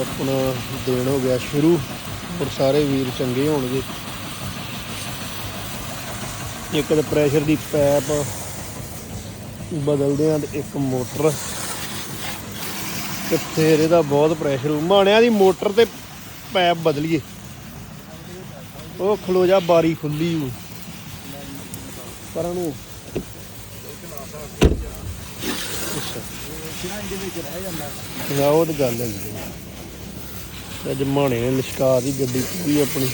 ਆਪਣਾ ਦੇਣ ਹੋ ਗਿਆ ਸ਼ੁਰੂ ਔਰ ਸਾਰੇ ਵੀਰ ਚੰਗੇ ਹੋਣਗੇ। ਇੱਕ ਤਾਂ ਪ੍ਰੈਸ਼ਰ ਦੀ ਪੈਪ ਬਦਲਦੇ ਆ ਤੇ ਇੱਕ ਮੋਟਰ। ਤੇ ਫੇਰ ਇਹਦਾ ਬਹੁਤ ਪ੍ਰੈਸ਼ਰ ਮਾਣਿਆਂ ਦੀ ਮੋਟਰ ਤੇ ਪੈਪ ਬਦਲੀਏ। ਉਹ ਖਲੋ ਜਾ, ਬਾਰੀ ਖੁੱਲੀ ਓ ਪਰਾਂ ਨੂੰ ਨਾ, ਉਹ ਤੇ ਗੱਲ ਹੈਗੀ। ਹੈ। ਅੱਜ ਮਾਣੇ ਨੇ ਲਿਸ਼ਕਾ ਦੀ ਗੱਡੀ ਪੂਰੀ ਆਪਣੀ।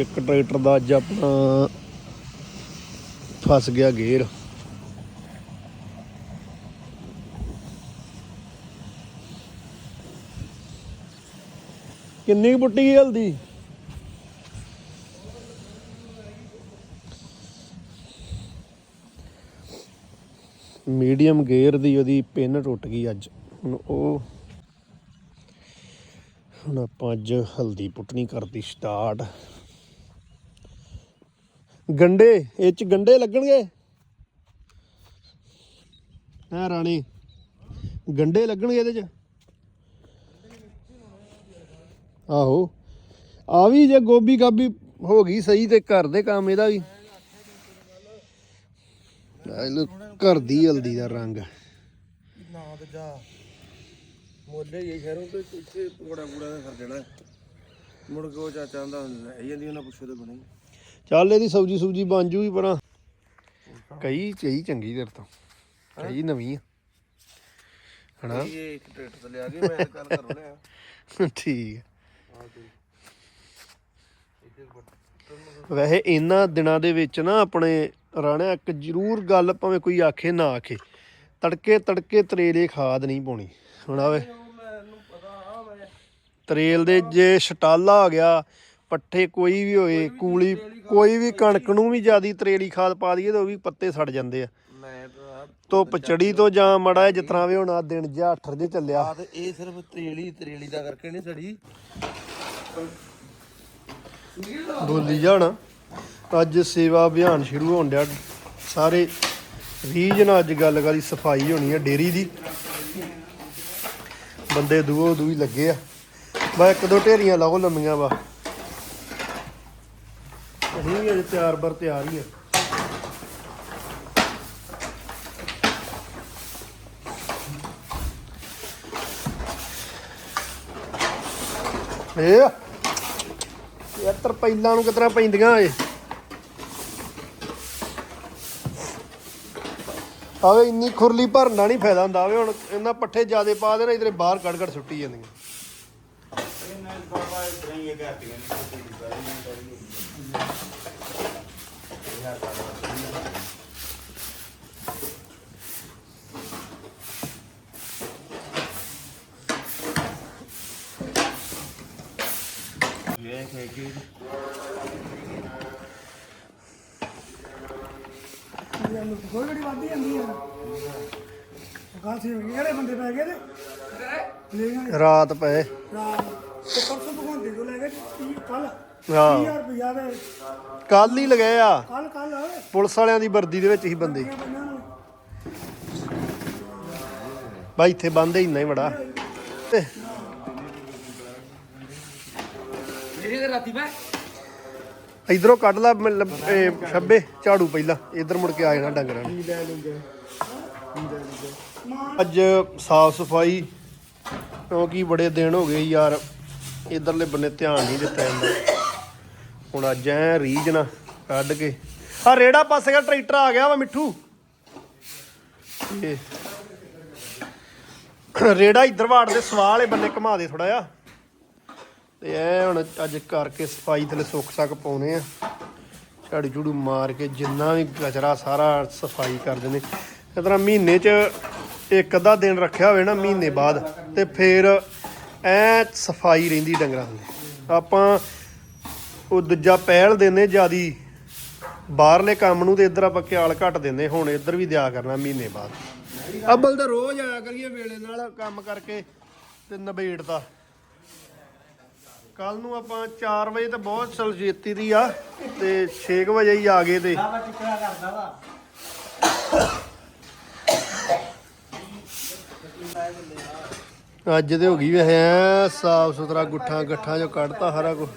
ਇੱਕ ਟਰੈਕਟਰ ਦਾ ਅੱਜ ਆਪਣਾ ਫਸ ਗਿਆ ਗੇਅਰ। ਕਿੰਨੀ ਕੁ ਪੁੱਟੀ ਹਲਦੀ? ਮੀਡੀਅਮ ਗੇਅਰ ਦੀ ਉਹਦੀ ਪਿੰਨ ਟੁੱਟ ਗਈ ਅੱਜ। ਹੁਣ ਉਹ ਹੁਣ ਆਪਾਂ ਅੱਜ ਹਲਦੀ ਪੁੱਟਣੀ ਕਰਦੀ ਸਟਾਰਟ ਗੰਡੇ, ਇਹ ਚ ਗੰਡੇ ਲੱਗਣਗੇ? ਹੈ ਰਾਣੀ? ਗੰਡੇ ਲੱਗਣਗੇ ਇਹਦੇ ਚ? ਆਹੋ। ਆ ਵੀ ਜੇ ਗੋਭੀ ਗਾਬੀ ਹੋ ਗਈ ਸਹੀ ਤੇ ਘਰ ਦੇ ਕੰਮ ਇਹਦਾ ਵੀ। ਆਹ ਲੋ ਘਰ ਦੀ ਹਲਦੀ ਦਾ ਰੰਗ। ਨਾ ਤੇ ਜਾ। ਮੋਲੇ ਹੀ ਸ਼ਹਿਰੋਂ ਤੇ ਇੱਥੇ ਪਕੌੜਾ ਪੂੜਾ ਦਾ ਕਰ ਦੇਣਾ ਮੁੜ ਕੇ ਉਹ ਚਾਚਾ ਆਂਦਾ ਲੈ ਜਾਂਦੀ ਉਹਨਾਂ ਪੁੱਛੋ ਤੇ ਬਣੀ। ਚੱਲ ਇਹਦੀ ਸਬਜੀ ਸੁਬਜੀ ਬਣ ਜੂਗੀ ਪਰਾਂ। ਕਈ ਕਈ ਚੰਗੀ ਤੇਰੇ ਤੋਂ। ਕਈ ਨਵੀਂ ਆ। ਹਨਾ? ਇਹ ਇੱਕ ਟਰੈਕਟਰ ਤੇ ਲਿਆ ਕੇ ਮੈਂ ਤਾਂ ਕੱਲ ਘਰੋਂ ਲਿਆ। ਠੀਕ ਵੈਸੇ ਇਹਨਾਂ ਦਿਨਾਂ ਦੇ ਵਿੱਚ ਨਾ ਆਪਣੇ ਰਾਣਿਆ ਇੱਕ ਜ਼ਰੂਰ ਗੱਲ ਭਾਵੇਂ ਕੋਈ ਆਖੇ ਨਾ ਆਖੇ। ਤੜਕੇ ਤੜਕੇ ਤਰੇਲੇ ਖਾਦ ਨਹੀਂ ਪਾਉਣੀ। ਹੁਣ ਆਵੇ। ਤਰੇਲ ਦੇ ਜੇ ਛਟਾਲਾ ਆ ਗਿਆ ਪੱਠੇ ਕੋਈ ਵੀ ਹੋਏ ਕੂਲੀ ਕੋਈ ਵੀ ਕਣਕ ਨੂੰ ਵੀ ਜਿਆਦੀ ਤਰੇਲੀ ਖਾਦ ਪਾ ਦਈਏ ਤਾਂ ਉਹ ਵੀ ਪੱਤੇ ਸੜ ਜਾਂਦੇ ਆ। ਤਾਂ ਧੁੱਪ ਚੜੀ ਤੋਂ ਜਾਂ ਮੜਾ ਜਿਸ ਤਰ੍ਹਾਂ ਵੀ ਹੁਣ ਦਿਨ ਜਿਹਾ ਅੱਠਰ ਜੇ ਚੱਲਿਆ। ਇਹ ਸਿਰਫ ਤਰੇਲੀ ਤਰੇਲੀ ਦਾ ਕਰਕੇ ਨਹੀਂ ਸੜੀ। ਬੋਲੀ ਜਾਣਾ। ਅੱਜ ਸੇਵਾ ਅਭਿਆਨ ਸ਼ੁਰੂ ਹੋਣ ਡਿਆ। ਸਾਰੇ ਰੀਜ ਨਾਲ ਅੱਜ ਗੱਲ ਕਰੀ ਸਫ਼ਾਈ ਹੋਣੀ ਆ ਡੇਰੀ ਦੀ। ਬੰਦੇ ਦੂਓ ਦੂਈ ਲੱਗੇ ਆ। ਬਾ ਇੱਕ ਦੋ ਢੇਰੀਆਂ ਲਾਓ ਲੰਮੀਆਂ ਵਾ। ਅਸੀਂ ਵੀ ਅਜੇ ਤਿਆਰ ਬਰ ਤਿਆਰ ਹੀ ਆ। ਇਹ ਯਾਰ ਤਰਪੈਲਾਂ ਨੂੰ ਕਿਤਨਾ ਪੈਂਦੀਆਂ ਏ ਆਵੇ, ਇੰਨੀ ਖੁਰਲੀ ਭਰਨ ਦਾ ਨਹੀਂ ਫਾਇਦਾ ਹੁੰਦਾ, ਆਵੇ ਹੁਣ ਇਹਨਾਂ ਪੱਠੇ ਜਿਆਦੇ ਪਾ ਦੇਣਾ, ਇਧਰੇ ਬਾਹਰ ਕੱਢ ਕੱਢ ਸੁੱਟੀ ਜਾਂਦੀਆਂ। ਵੇਖ ਵੇਖ ਕੇ ਕੋਈ ਬੜੀ ਵਾਦੀ ਜਾਂਦੀ ਹੈ ਗੱਲ ਸੀ ਕਿਹੜੇ ਬੰਦੇ ਪੈ ਗਏ ਤੇ? ਲੈ ਗਏ ਰਾਤ ਪਏ। ਰਾਤ ਤੇ ਪਰਸੋਂ ਭਗਵੰਤੀ ਤੋਂ ਲੈ ਕੇ ਕੱਲ ਹਾਂ। 30000 ਰੁਪਇਆ ਦੇ। ਕੱਲ ਹੀ ਲਗਾਏ ਆ। ਕੱਲ ਕੱਲ ਪੁਲਿਸ ਵਾਲਿਆਂ ਦੀ ਵਰਦੀ ਦੇ ਵਿੱਚ ਹੀ ਬੰਦੇ। ਬਾਈ ਇੱਥੇ ਬੰਦੇ ਇੰਨਾ ਹੀ ਬੜਾ। ਤੇ ਜਿਹੜੀ ਰਾਤੀ ਮੈਂ ਇਧਰੋਂ ਕੱਢ ਲਾ ਮਤਲਬ ਇਹ ਛੱਬੇ, ਝਾੜੂ ਪਹਿਲਾਂ। ਇਧਰ ਮੁੜ ਕੇ ਆ ਜਾਣਾ ਡੰਗਰਾਂ ਨੂੰ। ਅੱਜ ਸਾਫ਼ ਸਫ਼ਾਈ, ਕਿਉਂਕਿ ਬੜੇ ਦਿਨ ਹੋ ਗਏ ਯਾਰ, ਇਧਰਲੇ ਬੰਨੇ ਧਿਆਨ ਨਹੀਂ ਦਿੱਤਾ ਜਾਂਦਾ। ਹੁਣ ਅੱਜ ਐ ਰੀਝ ਨਾ ਕੱਢ ਕੇ। ਆ ਰੇੜਾ ਪਾਸੇ ਦਾ ਟਰੈਕਟਰ ਆ ਗਿਆ ਵਾ ਮਿੱਠੂ। ਇਹ ਰੇੜਾ ਇਧਰ ਵਾੜ ਦੇ, ਸਵਾਹ ਵਾਲੇ ਬੰਨੇ ਘੁਮਾ ਦੇ ਥੋੜਾ ਜਿਹਾ। ਤੇ ਐ ਹੁਣ ਅੱਜ ਕਰਕੇ ਸਫ਼ਾਈ ਥਲੇ ਸੁੱਕ ਸੱਕ ਪਾਉਨੇ ਆ। ਝਾੜੂ ਝੂੜੂ ਮਾਰ ਕੇ ਜਿੰਨਾ ਵੀ ਕਚਰਾ ਸਾਰਾ ਸਫ਼ਾਈ ਕਰ ਦਿੰਦੇ। ਇਸ ਤਰ੍ਹਾਂ ਮਹੀਨੇ 'ਚ ਇੱਕ ਅੱਧਾ ਦਿਨ ਰੱਖਿਆ ਹੋਵੇ ਨਾ ਮਹੀਨੇ ਬਾਅਦ ਤੇ ਫਿਰ ਐ ਸਫ਼ਾਈ ਰਹਿੰਦੀ ਡੰਗਰਾਂ ਦੀ ਆਪਾਂ ਉਹ ਦੂਜਾ ਪਹਿਲ ਦਿੰਦੇ ਜਿਆਦੀ। ਬਾਹਰਲੇ ਕੰਮ ਨੂੰ ਤੇ ਇੱਧਰ ਆਪਾਂ ਕਿਆਲ ਘੱਟ ਦਿੰਦੇ। ਹੁਣ ਇੱਧਰ ਵੀ ਦਿਆ ਕਰਨਾ ਮਹੀਨੇ ਬਾਅਦ। ਅੱਬਲ ਤਾਂ ਰੋਜ਼ ਆਇਆ ਕਰੀਏ ਵੇਲੇ ਨਾਲ ਕੰਮ ਕਰਕੇ ਤੇ ਨਿਬੇੜਦਾ। ਕੱਲ ਨੂੰ ਆਪਾਂ 4 ਵਜੇ ਤੇ ਬਹੁਤ ਸਲਜੀਤੀ ਦੀ ਆ ਤੇ 6 ਵਜੇ ਹੀ ਆ ਗਏ ਤੇ। ਕਰਦਾ ਵਾ। ਅੱਜ ਤੇ ਹੋ ਗਈ ਵੇ ਹੈ ਸਾਫ਼ ਸੁਥਰਾ ਗੁੱਠਾ ਗੱਠਾਂ ਜੋ ਕੱਢਤਾ ਸਾਰਾ ਕੁਝ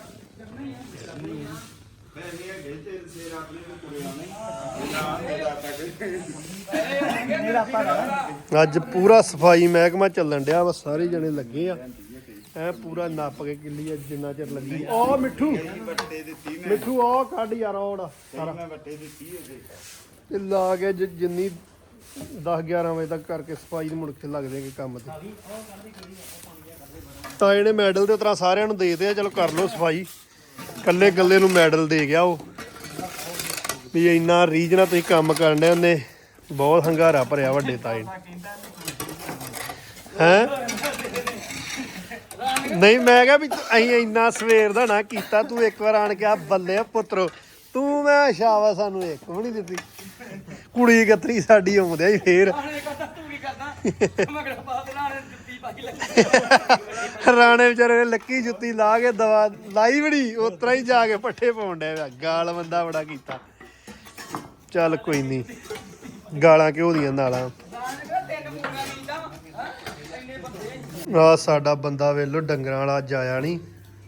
ਅੱਜ ਪੂਰਾ ਸਫ਼ਾਈ ਮਹਿਕਮਾ ਚੱਲਣ ਡਿਆ ਵਾ ਸਾਰੇ ਜਣੇ ਲੱਗੇ ਆ। ਐ ਪੂਰਾ ਨੱਪ ਕੇ ਕਿੱਲੀ ਅੱਜ ਜਿੰਨਾ ਚਿਰ ਲੱਗੀ ਆ। ਮਿੱਠੂ। ਮਿੱਠੂ ਆ ਕੱਢ ਯਾਰ ਆੜਾ ਸਾਰਾ ਤੇ ਲਾ ਕੇ ਜ- ਜਿੰਨੀ 10 11 ਵਜੇ ਤੱਕ ਕਰਕੇ ਸਫ਼ਾਈ ਨੂੰ ਮੁੜ ਕੇ ਲੱਗ ਜਾਏਗੇ ਕੰਮ ਤੇ। ਤਾਂ ਇਹਨੇ ਮੈਡਲ ਦੇ ਤਰ੍ਹਾਂ ਸਾਰਿਆਂ ਨੂੰ ਦੇ ਦੇ ਆ ਚਲੋ ਕਰ ਲਓ ਸਫ਼ਾਈ। ਕੱਲੇ ਗੱਲੇ ਨੂੰ ਮੈਡਲ ਦੇ ਗਿਆ ਉਹ। ਵੀ ਇੰਨਾ ਰੀਝ ਨਾਲ ਤੁਸੀਂ ਕੰਮ ਕਰਨ ਦੇ ਉਹਨੇ ਬਹੁਤ ਹੰਗਾਰਾ ਭਰਿਆ ਵੱਡੇ ਤਾਏ ਨੇ। ਹੈ? ਨਹੀਂ ਮੈਂ ਕਿਹਾ ਵੀ ਅਸੀਂ ਇੰਨਾ ਸਵੇਰ ਦਾ ਨਾ ਕੀਤਾ ਤੂੰ ਇੱਕ ਵਾਰ ਆਣ ਕੇ ਆ ਬੱਲੇ ਪੁੱਤਰੋ। ਤੂੰ ਮੈਂ ਸ਼ਾਵਾ ਸਾਨੂੰ ਇੱਕ ਵੀ ਨਹੀਂ ਦਿੱਤੀ। ਕੁੜੀ ਕਤਰੀ ਸਾਡੀ ਆਉਂਦਿਆ ਹੀ ਫੇਰ। ਰਾਣੇ ਵਿਚਾਰੇ ਨੇ ਲੱਕੀ ਜੁੱਤੀ ਲਾ ਕੇ ਦਵਾ ਲਾਈ ਬੜੀ ਉਤਰਾ ਹੀ ਜਾ ਕੇ ਪੱਠੇ ਪਾਉਣ ਡਿਆ ਗਾਲ ਬੰਦਾ ਬੜਾ ਕੀਤਾ। ਚੱਲ ਕੋਈ ਨਹੀਂ ਗਾਲਾਂ ਕਿਉਂ ਦੀਆਂ ਨਾਲਾਂ ਦਾਣੇ ਕਰ ਤਿੰਨ ਮੂੰਗਾਂ ਨੀਂਦਾ ਹਾਂ ਇੰਨੇ ਬੰਦੇ ਆ ਸਾਡਾ ਬੰਦਾ ਵੇਲੋ ਡੰਗਰਾਂ ਵਾਲਾ ਅੱਜ ਆਇਆ ਨਹੀਂ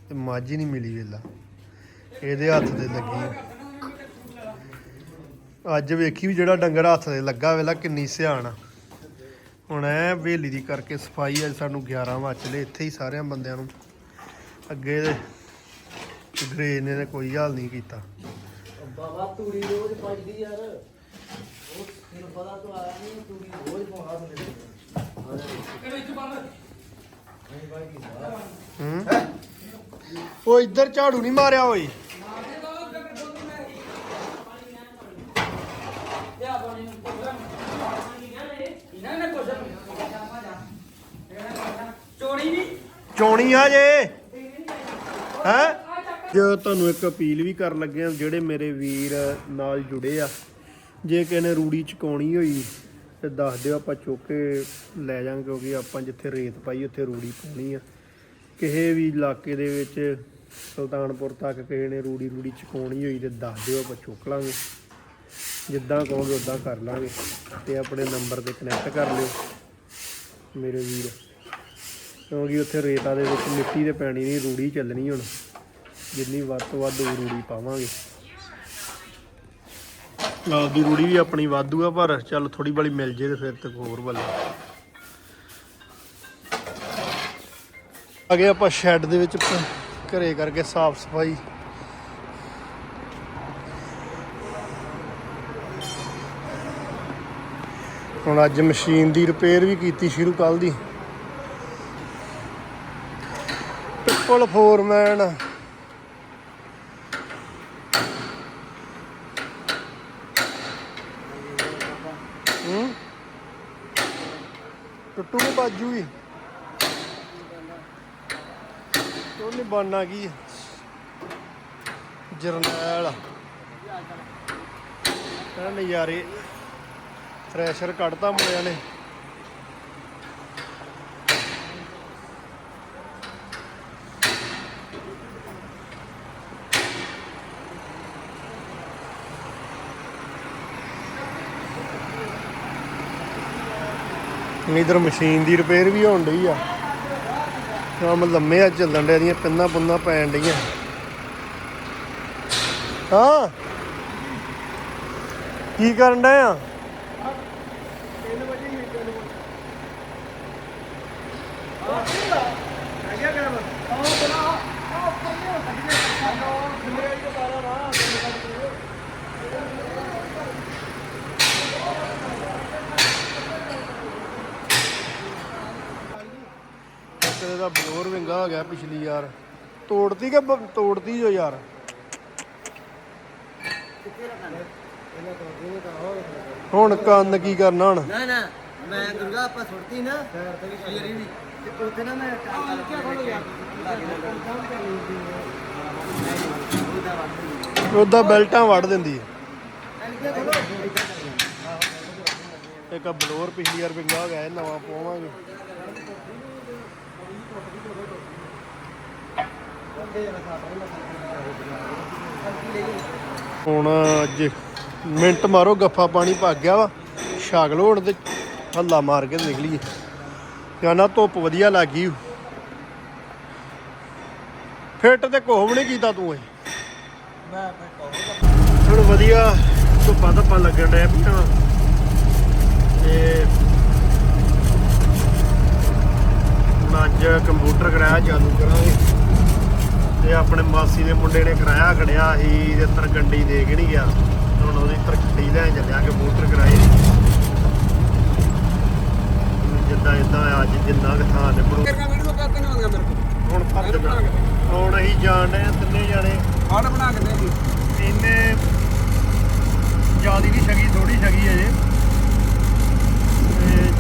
ਤੇ ਮੱਝ ਹੀ ਨਹੀਂ ਮਿਲੀ ਵੇਲਾ। ਇਹਦੇ ਹੱਥ ਤੇ ਲੱਗੀ। ਅੱਜ ਵੇਖੀ ਵੀ ਜਿਹੜਾ ਡੰਗਰ ਹੱਥ ਤੇ ਲੱਗਾ ਵੇਲਾ ਕਿੰਨੀ ਸਿਆਣ ਆ। ਹੁਣ ਐ ਵੇਲੀ ਦੀ ਕਰਕੇ ਸਫ਼ਾਈ ਅੱਜ ਸਾਨੂੰ 11 ਵੱਜ ਚਲੇ ਇੱਥੇ ਹੀ ਸਾਰਿਆਂ ਬੰਦਿਆਂ ਨੂੰ। ਅੱਗੇ ਦੇ ਗਰੇ ਨੇ ਕੋਈ ਹਾਲ ਨਹੀਂ ਕੀਤਾ। ਬਾਬਾ ਤੂੜੀ ਰੋਜ਼ ਪੱਜਦੀ ਯਾਰ। ਉਹ ਤੈਨੂੰ ਪਤਾ ਤੂੰ ਆਇਆ ਨਹੀਂ ਤੂੜੀ ਰੋਜ਼ ਇੱਥੇ ਬੰਦ। ਹੂੰ ਉਹ ਇੱਧਰ ਝਾੜੂ ਨਹੀਂ ਮਾਰਿਆ ਓਏ। ਲਿਆ ਚੋਣੀ ਆ ਜੇ। ਹੈ? ਜੋ ਤੁਹਾਨੂੰ ਇੱਕ ਅਪੀਲ ਵੀ ਕਰਨ ਲੱਗੇ ਆ, ਜਿਹੜੇ ਮੇਰੇ ਵੀਰ ਨਾਲ ਜੁੜੇ ਆ, ਜੇ ਕਿਸੇ ਨੇ ਰੂੜੀ ਚਕਾਉਣੀ ਹੋਈ ਤੇ ਦੱਸ ਦਿਓ ਆਪਾਂ ਚੁੱਕ ਕੇ ਲੈ ਜਾਾਂਗੇ ਕਿਉਂਕਿ ਆਪਾਂ ਜਿੱਥੇ ਰੇਤ ਪਾਈ, ਉੱਥੇ ਰੂੜੀ ਪਾਉਣੀ ਆ। ਕਿਸੇ ਵੀ ਇਲਾਕੇ ਦੇ ਵਿੱਚ ਸੁਲਤਾਨਪੁਰ ਤੱਕ ਕਿਸੇ ਨੇ ਰੂੜੀ ਰੂੜੀ ਚਕਾਉਣੀ ਹੋਈ ਤੇ ਦੱਸ ਦਿਓ ਆਪਾਂ ਚੁੱਕ ਲਾਂਗੇ। ਜਿੱਦਾਂ ਕਹੋਗੇ ਉਦਾਂ ਕਰ ਲਾਂਗੇ ਤੇ ਆਪਣੇ ਨੰਬਰ ਤੇ ਕਨੈਕਟ ਕਰ ਲਿਓ ਮੇਰੇ ਵੀਰ। ਕਿਉਂਕਿ ਉੱਥੇ ਰੇਤਾ ਦੇ ਵਿੱਚ ਮਿੱਟੀ ਤੇ ਪੈਣੀ ਨਹੀਂ, ਰੂੜੀ ਚੱਲਣੀ ਹੁਣ। ਜਿੰਨੀ ਵੱਧ ਤੋਂ ਵੱਧ ਰੂੜੀ ਪਾਵਾਂਗੇ। ਆਪਦੀ ਰੂੜੀ ਵੀ ਆਪਣੀ ਵਾਧੂ ਆ, ਪਰ ਚੱਲ ਥੋੜੀ ਬੜੀ ਮਿਲ ਜੇ ਤੇ ਫਿਰ ਤੇ ਹੋਰ ਬੱਲੇ ਅਗੇ ਆਪਾਂ ਸ਼ੈੱਡ ਦੇ ਵਿੱਚ ਘਰੇ ਕਰਕੇ ਸਾਫ਼ ਸਫ਼ਾਈ। ਹੁਣ ਅੱਜ ਮਸ਼ੀਨ ਦੀ ਰਿਪੇਅਰ ਵੀ ਕੀਤੀ ਸ਼ੁਰੂ ਕੱਲ ਦੀ। ਟ੍ਰਿਪਲ ਫੋਰਮੈਨ ਹੂੰ ਟੁੱਟੂ ਨੂੰ ਬਾਜੂ ਹੀ ਉਹਨੇ ਬਣਨਾ ਕੀ? ਜਰਨੈਲ। ਇਹ ਨਜ਼ਾਰੇ ਥ੍ਰੈਸ਼ਰ ਕੱਢਤਾ ਮੁੰਡਿਆਂ ਨੇ। ਇਧਰ ਮਸ਼ੀਨ ਦੀ ਰਿਪੇਅਰ ਵੀ ਹੋਣ ਡਈ ਆ। ਕੰਮ ਲੰਮੇ ਆ ਚੱਲਣ ਡੇ ਦੀਆਂ ਪਿੰਨਾਂ ਪੁੰਨਾ ਪੈਣ ਡਈਆਂ। ਹਾਂ। ਕੀ ਕਰਨ ਡਏ ਆ? ਬਲੋਰ ਵਿੰਗਾ ਹੋ ਗਿਆ ਪਿਛਲੀ ਯਾਰ। ਤੋੜਤੀ ਕਿ ਬ- ਤੋੜਤੀ ਜੋ ਯਾਰ? ਹੁਣ ਕੰਨ ਕੀ ਕਰਨਾ ਹੁਣ? ਨਾ ਨਾ ਮੈਂ ਦੁਰਗਾ ਆਪਾਂ ਸੁੱਟਤੀ ਨਾ ਸ਼ੇਰੀ ਵੀ ਤੇ ਉੱਥੇ ਨਾ ਮੈਂ ਕੰਮ ਕਰ ਖੋਲ ਗਿਆ ਉਹਦਾ ਬੈਲਟਾਂ ਵੜ ਦਿੰਦੀ ਹੈ। ਇੱਕ ਆਹ ਬਲੋਰ ਪਿਛਲੀ ਵਾਰ ਵਿੰਗਾ ਹੋ ਗਿਆ ਇਹ ਨਵਾਂ ਪਵਾਵਾਂਗੇ ਹੁਣ ਅੱਜ ਮਿੰਟ ਮਾਰੋ, ਗੱਫਾ ਪਾਣੀ ਭੱਗ ਗਿਆ ਵਾ। ਛਾਗ ਲੋ ਤੇ ਹੱਲਾ ਮਾਰ ਕੇ ਨਿਕਲੀਏ ਜਾਨਾ ਧੁੱਪ ਵਧੀਆ ਲੱਗ ਗਈ। ਫਿੱਟ ਤੇ ਕੋਹ ਵੀ ਨਹੀਂ ਕੀਤਾ ਤੂੰ ਇਹ। ਹੁਣ ਵਧੀਆ ਧੁੱਪਾਂ ਧੁੱਪਾਂ ਲੱਗਣ ਡਿਆ ਪਈਆਂ ਤੇ ਹੁਣ ਅੱਜ ਕੰਪਿਊਟਰ ਕਰਾਇਆ, ਚਾਲੂ ਕਰਾਂਗੇ। ਤੇ ਆਪਣੇ ਮਾਸੀ ਦੇ ਮੁੰਡੇ ਨੇ ਕਰਾਇਆ ਖੜਿਆ ਸੀ ਤੇ ਤਰਗੰਡੀ ਦੇ ਕੇ ਨਹੀਂ ਗਿਆ। ਹੁਣ ਉਹਦੀ ਤਰਗੰਡੀ ਲੈਣ ਚੱਲਿਆ ਕੰਪਿਊਟਰ ਕਰਾਏ ਜਿੱਦਾਂ ਇਦਾਂ ਅੱਜ ਜਿੰਨਾ ਕੁ ਥਾਂ ਨੇ ਬਣੂ। ਕਿਰਕਾ ਵੀਡੀਓ ਕਰਤੇ ਨਾ ਮੇਰੇ ਕੋਲ। ਹੁਣ ਪਿਆ ਹੁਣ ਅਸੀਂ ਜਾਣ ਡਏ ਆ ਤਿੰਨੇ ਜਾਣੇ। ਆੜ ਬਣਾ ਕੇ ਦੇ ਜੀ। ਇਹਨੇ ਜਿਆਦੀ ਨਹੀਂ ਛਗੀ ਥੋੜੀ ਛਗੀ ਅਜੇ ਤੇ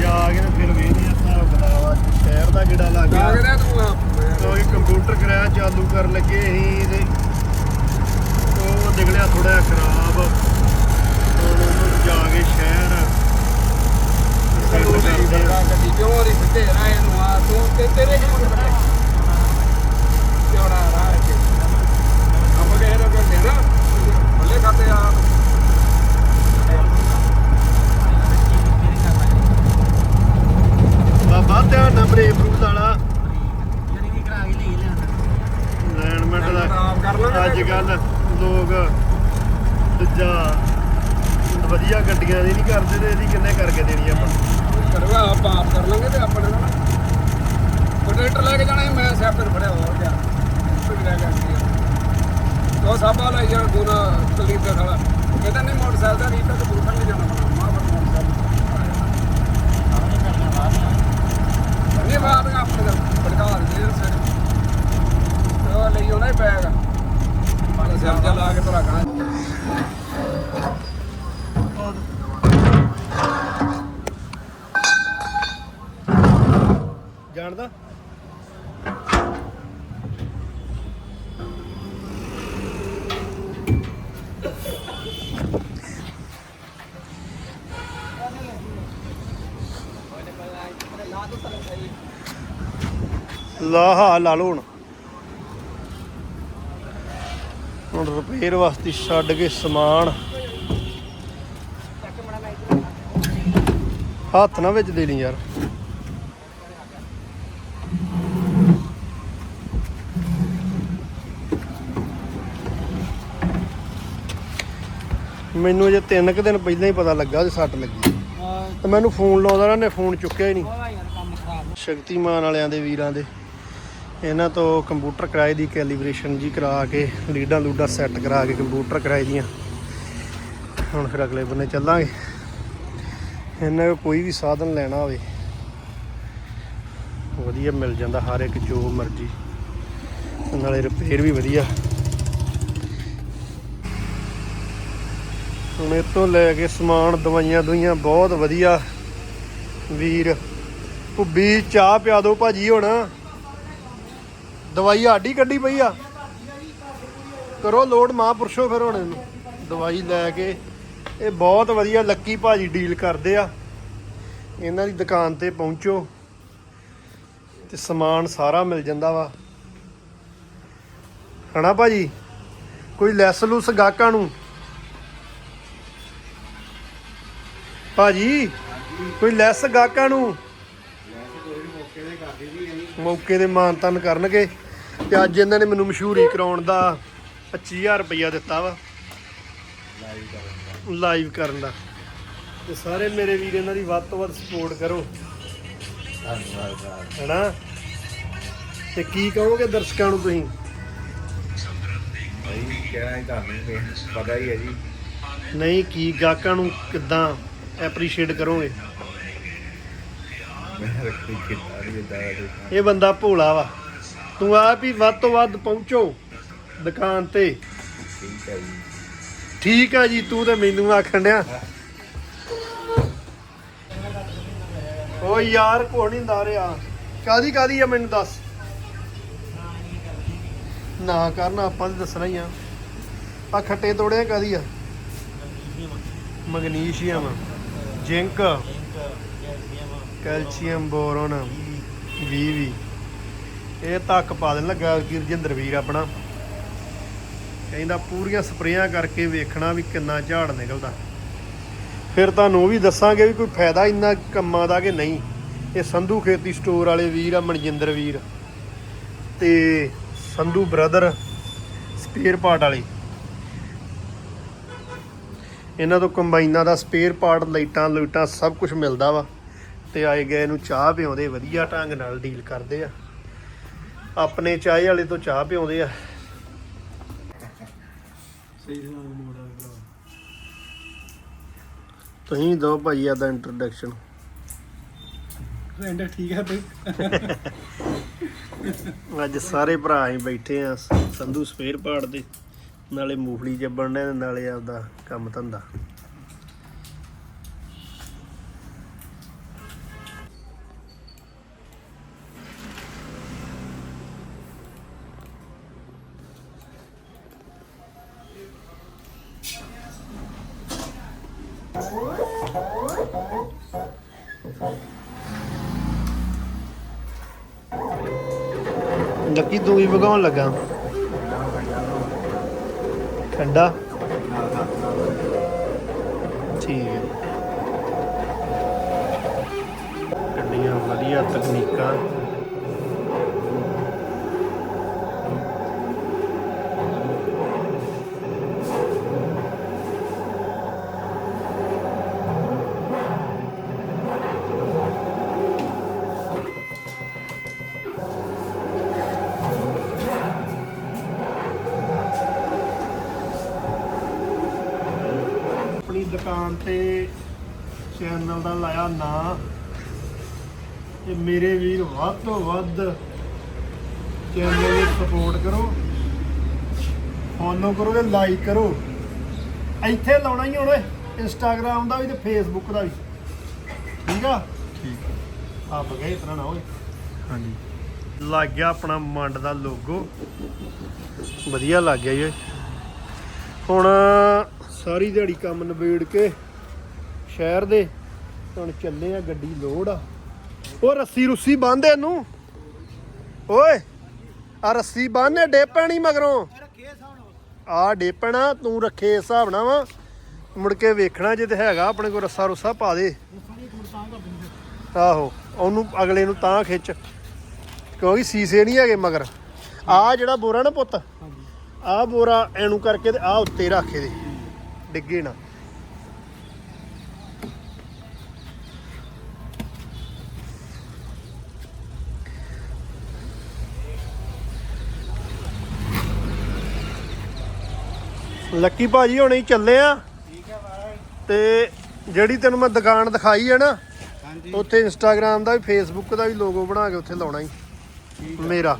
ਜਾ ਕੇ ਤੇ ਫਿਰ ਵੇਖਦੇ ਆ ਹਿਸਾਬ ਬਤਾਵਾ ਸ਼ਹਿਰ ਦਾ ਕਿਹੜਾ ਲੱਗ ਲਾ ਕੇ ਗਿਆ ਦੇ ਤੂੰ ਆ ਕੋਈ ਕੰਪਿਊਟਰ ਕਰਾਇਆ ਚਾਲੂ ਕਰਨ ਲੱਗੇ ਸੀ ਤੇ ਉਹ ਨਿਕਲਿਆ ਥੋੜਾ ਜਿਹਾ ਖਰਾਬ ਹੁਣ ਉਹਨੂੰ ਜਾ ਕੇ ਸ਼ਹਿਰ ਸੈੱਟ ਕਰਦੇ ਆ ਗੱਡੀ ਕਿਉਂ ਨਹੀਂ ਸਿੱਧੇ ਰਾਹ ਨੂੰ ਆ ਤੂੰ ਤੇ ਤੇਰੇ ਹੀ ਮੁੰਡੇ ਬਣੇ ਕਿਉੜਾ ਰਾਹ ਕੇ ਆਪਾਂ ਕਹਿ ਰਹੇ ਕਰਦੇ ਨਾ ਬੱਲੇ ਖਾਤੇ ਆ ਬਾਬਾ ਧਿਆਨ ਨਾਲ ਬਰੇਕ ਫਰੂਟ ਵਾਲਾ ਜਿਹੜੀ ਵੀ ਕਰਾ ਕੇ ਲਈ ਲੈਣਾ ਅਲਾਈਨਮੈਂਟ ਦਾ ਆਪ ਕਰ ਲਾਂਗੇ ਅੱਜ ਕੱਲ ਲੋਕ ਦੂਜਾ ਵਧੀਆ ਗੱਡੀਆਂ ਦੀ ਨਹੀਂ ਕਰਦੇ ਤੇ ਇਹਦੀ ਕਿੰਨੇ ਕਰਕੇ ਦੇਣੀ ਆਪਾਂ ਕਰਵਾ ਆਪਾਂ ਆਪ ਕਰ ਲਾਂਗੇ ਤੇ ਆਪਣੇ ਨਾਲ ਕੰਟਰੈਕਟਰ ਲੈ ਕੇ ਜਾਣਾ ਸੀ, ਮੈਂ ਸਿਆਪੇ ਨੂੰ ਫੜਿਆ ਹੋ ਗਿਆ ਕੋਈ ਲੈ ਗਿਆ ਉਹ ਸਾਬਾ ਲੈ ਜਾਣ ਗੁਨਾ ਤਲੀਬ ਦਾ ਸਾਲਾ ਉਹ ਕਹਿੰਦਾ ਨਹੀਂ ਮੋਟਰਸਾਈਕਲ ਦਾ ਨਹੀਂ ਤਾਂ ਦੂਸਰਾ ਨਹੀਂ ਜਾਣਾ ਮਾਂ ਬਟ ਮੋਟਰਸਾਈਕਲ ਨਹੀਂ ਬਾਤ ਆਪਣੇ ਦਾ ਬੜਕਾ ਦੇ ਸਿਰ ਉਹ ਲਈ ਉਹਨੇ ਬੈਗ ਮਾਰੇ ਸਿਰ ਜਾ ਲਾ ਕੇ ਤੋਰਾ ਕਹਾਂ ਜਾਣਦਾ ਲਾ ਹਾ ਲਾ ਲਓ ਹੁਣ। ਹੁਣ ਰਿਪੇਅਰ ਵਾਸਤੇ ਛੱਡ ਕੇ ਸਮਾਨ। ਹੱਥ ਨਾ ਵਿੱਚ ਦੇ ਲਈ ਯਾਰ। ਮੈਨੂੰ ਅਜੇ ਤਿੰਨ ਕੁ ਦਿਨ ਪਹਿਲਾਂ ਹੀ ਪਤਾ ਲੱਗਾ ਕਿ ਸੱਟ ਲੱਗੀ। ਤੇ ਮੈਨੂੰ ਫੋਨ ਲਾਉਂਦਾ ਨਾ ਨੇ ਫੋਨ ਚੁੱਕਿਆ ਹੀ ਨਹੀਂ। ਸ਼ਕਤੀਮਾਨ ਵਾਲਿਆਂ ਦੇ ਵੀਰਾਂ ਦੇ। ਇਹਨਾਂ ਤੋਂ ਕੰਪਿਊਟਰ ਕਿਰਾਏ ਦੀ ਕੈਲੀਬ੍ਰੇਸ਼ਨ ਜੀ ਕਰਾ ਕੇ, ਲੀਡਾਂ ਲੂਡਾਂ ਸੈੱਟ ਕਰਾ ਕੇ ਕੰਪਿਊਟਰ ਕਿਰਾਏ ਦੀਆਂ। ਹੁਣ ਫਿਰ ਅਗਲੇ ਬੰਨੇ ਚੱਲਾਂਗੇ। ਇਹਨਾਂ ਕੋਲ ਕੋਈ ਵੀ ਸਾਧਨ ਲੈਣਾ ਹੋਵੇ, ਵਧੀਆ ਮਿਲ ਜਾਂਦਾ ਹਰ ਇੱਕ ਜੋ ਮਰਜ਼ੀ। ਨਾਲੇ ਰਿਪੇਅਰ ਵੀ ਵਧੀਆ। ਹੁਣ ਇਹ ਤੋਂ ਲੈ ਕੇ ਸਮਾਨ, ਦਵਾਈਆਂ ਦੁਈਆਂ ਬਹੁਤ ਵਧੀਆ। ਵੀਰ, ਭੁੱਬੀ, ਚਾਹ ਪਿਆ ਦਿਓ ਭਾਜੀ ਹੁਣ। ਦਵਾਈ ਆਡੀ ਕੱਢੀ ਪਈ ਆ। ਕਰੋ ਲੋਡ ਮਹਾਂਪੁਰਸ਼ੋ ਫਿਰ ਹੁਣ ਇਹਨੂੰ। ਦਵਾਈ ਲੈ ਕੇ, ਇਹ ਬਹੁਤ ਵਧੀਆ ਲੱਕੀ ਭਾਜੀ ਡੀਲ ਕਰਦੇ ਆ। ਇਹਨਾਂ ਦੀ ਦੁਕਾਨ ਤੇ ਪਹੁੰਚੋ ਤੇ ਸਮਾਨ ਸਾਰਾ ਮਿਲ ਜਾਂਦਾ ਵਾ। ਹਨਾ ਭਾਜੀ? ਕੋਈ ਲੈਸ ਲੂਸ ਗਾਹਕਾਂ ਨੂੰ? ਭਾਜੀ, ਕੋਈ ਲੈਸ ਗਾਹਕਾਂ ਨੂੰ? ਮੌਕੇ ਦੇ ਮਾਨਤਨ ਕਰਨਗੇ ਤੇ ਅੱਜ ਇਹਨਾਂ ਨੇ ਮੈਨੂੰ ਮਸ਼ਹੂਰੀ ਕਰਾਉਣ ਦਾ 25000 ਰੁਪਇਆ ਦਿੱਤਾ ਵਾ। ਲਾਈਵ ਕਰਨ ਦਾ। ਤੇ ਸਾਰੇ ਮੇਰੇ ਵੀਰ ਇਹਨਾਂ ਦੀ ਵੱਧ ਤੋਂ ਵੱਧ ਸਪੋਰਟ ਕਰੋ। ਹੈਨਾ? ਤੇ ਕੀ ਕਹੋਗੇ ਦਰਸ਼ਕਾਂ ਨੂੰ ਤੁਸੀਂ? ਭਾਈ ਕਹਿਣਾ ਹੀ ਤੁਹਾਨੂੰ ਪਤਾ ਹੀ ਹੈ ਜੀ। ਨਹੀਂ ਕੀ ਗਾਹਕਾਂ ਨੂੰ ਕਿੱਦਾਂ ਐਪਰੀਸ਼ੀਏਟ ਕਰੋਗੇ? ਮੈਂ ਨਹੀਂ ਦਾ ਇਹ ਬੰਦਾ ਭੋਲਾ ਵਾ। ਤੂੰ ਆਪ ਹੀ ਵੱਧ ਤੋਂ ਵੱਧ ਪਹੁੰਚੋ ਦੁਕਾਨ ਤੇ। ਠੀਕ ਹੈ ਜੀ। ਠੀਕ ਆ ਜੀ ਤੂੰ ਤੇ ਮੈਨੂੰ ਆਖਣ ਡਿਆ। ਓ ਯਾਰ ਕੋਈ ਨਹੀਂ ਹੁੰਦਾ ਰਿਹਾ। ਕਾਦੀ ਕਾਦੀ ਆ ਮੈਨੂੰ ਦੱਸ। ਨਾ ਕਰਨਾ ਆਪਾਂ ਤਾਂ ਦੱਸਣਾ ਹੀ ਆ। ਆ ਖੱਟੇ ਤੋੜੇ ਕਾਦੀ ਆ? Magnesium zinc. ਕੈਲਸ਼ੀਅਮ, ਬੋਰਨ, ਵੀ ਵੀ। ਇਹ ਤੱਕ ਪਾ ਦੇਣ ਲੱਗਾ ਗਿਰਜਿੰਦਰ ਵੀਰ ਆਪਣਾ। ਕਹਿੰਦਾ ਪੂਰੀਆਂ ਸਪਰੇਆਂ ਕਰਕੇ ਵੇਖਣਾ ਵੀ ਕਿੰਨਾ ਝਾੜ ਨਿਕਲਦਾ। ਫਿਰ ਤੁਹਾਨੂੰ ਉਹ ਵੀ ਦੱਸਾਂਗੇ ਵੀ ਕੋਈ ਫਾਇਦਾ ਇੰਨਾ ਕੰਮਾਂ ਦਾ ਕਿ ਨਹੀਂ। ਇਹ ਸੰਧੂ ਖੇਤੀ ਸਟੋਰ ਵਾਲੇ ਵੀਰ ਆ, ਮਨਜਿੰਦਰ ਵੀਰ। ਤੇ ਸੰਧੂ ਬ੍ਰਦਰ ਸਪੇਅਰ ਪਾਰਟ ਵਾਲੇ। ਇਹਨਾਂ ਤੋਂ ਕੰਬਾਈਨਾਂ ਦਾ ਸਪੇਅਰ ਪਾਰਟ ਲਾਈਟਾਂ ਲੂਟਾਂ ਸਭ ਕੁਝ ਮਿਲਦਾ ਵਾ। ਤੇ ਆਏ ਗਏ ਨੂੰ ਚਾਹ ਪਿਆਉਂਦੇ ਵਧੀਆ ਢੰਗ ਨਾਲ ਡੀਲ ਕਰਦੇ ਆ। ਆਪਣੇ ਚਾਹ ਵਾਲੇ ਤੋਂ ਚਾਹ ਪਿਆਉਂਦੇ ਆ। ਤੁਸੀਂ ਦੋ ਭਾਈ ਆਦਾ ਇੰਟਰੋਡਕਸ਼ਨ ਰੈਂਡਰ ਠੀਕ ਹੈ ਬਈ। ਅੱਜ ਸਾਰੇ ਭਰਾ ਹੀ ਬੈਠੇ ਆ ਸੰਧੂ ਸਪੇਅਰ ਪਾਰਟ ਦੇ। ਨਾਲੇ ਮੂਫਲੀ ਜੱਬਣ ਨੇ ਨਾਲੇ ਆਪਦਾ ਕੰਮ ਧੰਦਾ। ਲੱਕੀ ਤੂੰ ਵੀ ਭਗਾਉਣ ਲੱਗਾ। ਠੰਡਾ। ਠੀਕ ਹੈ। ਕਿੰਨੀਆਂ ਵਧੀਆ ਤਕਨੀਕਾਂ। ਚੈਨਲ ਦਾ ਲਾਇਆ ਨਾਂ ਤੇ ਮੇਰੇ ਵੀਰ ਵੱਧ ਤੋਂ ਵੱਧ ਚੈਨਲ ਨੂੰ ਸਪੋਰਟ ਕਰੋ ਫੋਲੋ ਕਰੋ ਤੇ ਲਾਈਕ ਕਰੋ। ਇੱਥੇ ਲਾਉਣਾ ਹੀ ਹੁਣ ਓਏ ਇੰਸਟਾਗ੍ਰਾਮ ਦਾ ਵੀ ਤੇ ਫੇਸਬੁੱਕ ਦਾ ਵੀ। ਠੀਕ ਆ? ਠੀਕ। ਆ ਬਗੇ ਇਤਨਾ ਨਾ ਓਏ ਹਾਂਜੀ। ਲੱਗ ਗਿਆ ਆਪਣਾ ਮੰਡ ਦਾ ਲੋਗੋ ਵਧੀਆ ਲੱਗ ਗਿਆ ਜੀ। ਹੁਣ ਸਾਰੀ ਦਿਹਾੜੀ ਕੰਮ ਨਿਬੇੜ ਕੇ ਸ਼ਹਿਰ ਦੇ। ਹੁਣ ਚੱਲੇ ਆ ਗੱਡੀ ਲੋਡ ਆ। ਉਹ ਰੱਸੀ ਰੁੱਸੀ ਬੰਨ੍ਹ ਇਹਨੂੰ। ਓਏ ਆ ਰੱਸੀ ਬੰਨ੍ਹ ਡੇਪਣੀ ਮਗਰੋਂ। ਆ ਡੇਪਣਾ ਤੂੰ ਰੱਖੇ ਹਿਸਾਬ ਨਾਲ ਵਾ। ਮੁੜ ਕੇ ਵੇਖਣਾ ਜੇ ਤੇ ਹੈਗਾ ਆਪਣੇ ਕੋਲ ਰੱਸਾ ਰੁੱਸਾ ਪਾ ਦੇ। ਆਹੋ ਉਹਨੂੰ ਅਗਲੇ ਨੂੰ ਤਾਂ ਖਿੱਚ। ਕਿਉਂਕਿ ਸੀਸੇ ਨਹੀਂ ਹੈਗੇ ਮਗਰ। ਆ ਜਿਹੜਾ ਬੋਰਾ ਨਾ ਪੁੱਤ ਆ ਬੋਰਾ ਐਨੂੰ ਕਰਕੇ ਤੇ ਆ ਉੱਤੇ ਰੱਖੇ ਦੇ ਡਿੱਗੇ ਨਾ। ਲੱਕੀ ਭਾਜੀ ਹੁਣੇ ਚੱਲੇ ਆ। ਤੇ ਜਿਹੜੀ ਤੈਨੂੰ ਮੈਂ ਦੁਕਾਨ ਦਿਖਾਈ ਹੈ ਨਾ ਉੱਥੇ ਇੰਸਟਾਗ੍ਰam ਦਾ ਵੀ ਫੇਸਬੁੱਕ ਦਾ ਵੀ ਲੋਗੋ ਬਣਾ ਕੇ ਉੱਥੇ ਲਾਉਣਾ ਹੀ। ਮੇਰਾ।